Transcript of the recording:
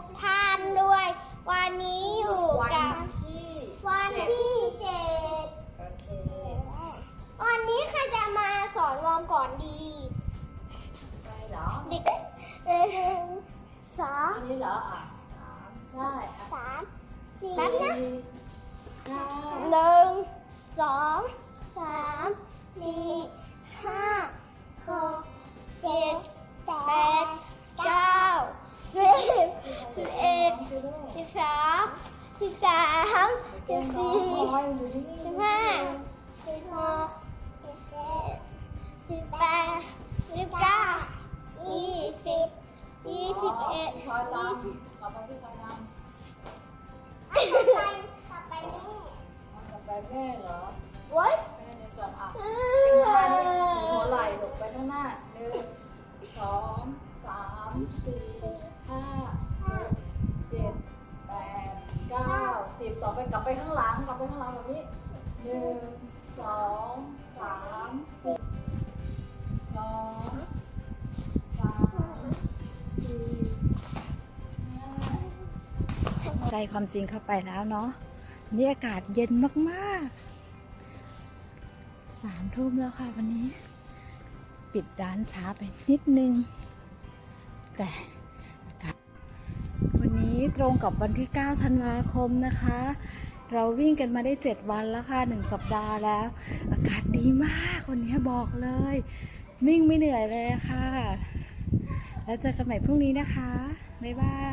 กท่านด้วย วันนี้อยู่วันกับที่วันเจ็ดที่เจ็ดโอเควันนี้ใครจะมาสอนวอร์มก่อนดีไปเหรอเด็กเอ่อสองอันนี้เหรออะสามได้อะสามสี่สี่แป๊บนะห้าหนึ่งสอง บสองสิบสามสิบสี่สิบห้าสิบหกสิบเจ็ดสิบแปดสิบเก้ายี่สิบยี่สิบเอ็ดคอยยี่ตามสิบต่อไปที่คอยตามไปต่อไปแม่มันต่อไปแม่เหรอโว้ยแม่เนี่ยก่อนอะเอหันอหัวไหล่ลงไปข้างหน้าหนึ่งสองสามสี่ ต่อไปกลับไปข้างหลังกลับไปข้างหลังแบบนี้หนึ่งสองสามสี่สองสามสี่ห้าใกล้ความจริงเข้าไปแล้วเนาะนี่อากาศเย็นมากๆสามทุ่มแล้วค่ะวันนี้ ปิดร้านช้าไปนิดนึง แต่ นี้ตรงกับวันที่ 9 ธันวาคมนะคะ เราวิ่งกันมาได้ 7 วันแล้วค่ะ 1 สัปดาห์แล้ว อากาศดีมากวันนี้บอกเลย วิ่งไม่เหนื่อยเลยค่ะ แล้วเจอกันใหม่พรุ่งนี้นะคะ บ๊ายบาย